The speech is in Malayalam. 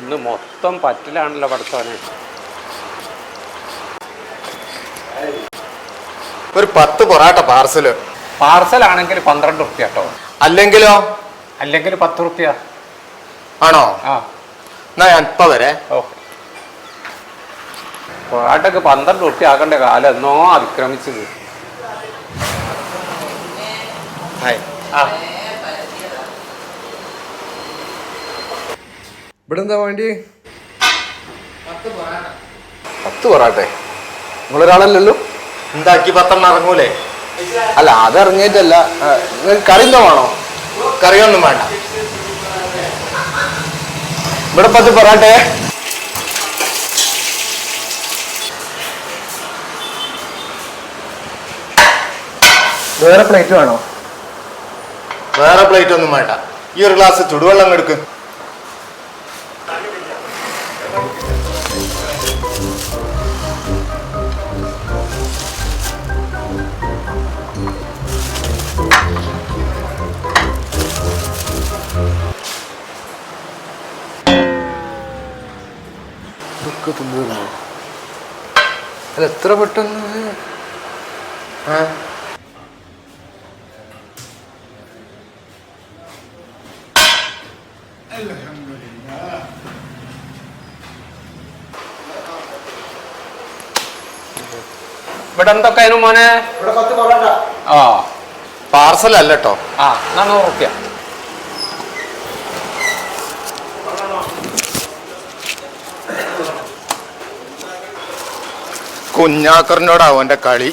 ഇന്ന് മൊത്തം പറ്റിലാണല്ലോ പഠിച്ചവനെ. ഒരു പത്ത് പൊറാട്ട പാർസൽ. പാർസലാണെങ്കിൽ പന്ത്രണ്ട് റുപ്യ കേട്ടോ. അല്ലെങ്കിലോ? അല്ലെങ്കിൽ പത്ത് റുപ്യ ആണോ? ആ. എന്നാ ഞാൻ ഇപ്പൊ വരെ. പൊറാട്ടക്ക് പന്ത്രണ്ട് റുപ്യ ആക്കണ്ട കാലം എന്നോ അതിക്രമിച്ചത്. ഹായ്. ആ. ഇവിടെ എന്താ വേണ്ടി? പത്ത് പൊറാട്ടെ. നിങ്ങളൊരാളല്ലല്ലോ? എന്താക്കി പത്തെണ്ണം ഇറങ്ങൂലേ? അല്ല അത് ഇറങ്ങിയിട്ടല്ല. കറി എന്തോ വേണോ? കറിയൊന്നും വേണ്ട. ഇവിടെ പത്ത് പൊറാട്ടെ? വേറെ പ്ലേറ്റ് വേണോ? വേറെ പ്ലേറ്റ് ഒന്നും വേണ്ട. ഈ ഒരു ഗ്ലാസ് ചുടുവെള്ളം എടുക്ക്. അല്ല എത്ര പെട്ടെന്ന്? ആ. ഇവിടെ എന്തൊക്കെയായിരുന്നു മോനെ? ആ പാർസൽ അല്ല കേട്ടോ ആ എന്നാ നൂറ് റുപ്യ കുഞ്ഞാക്കറിനോടാവും എന്റെ കളി.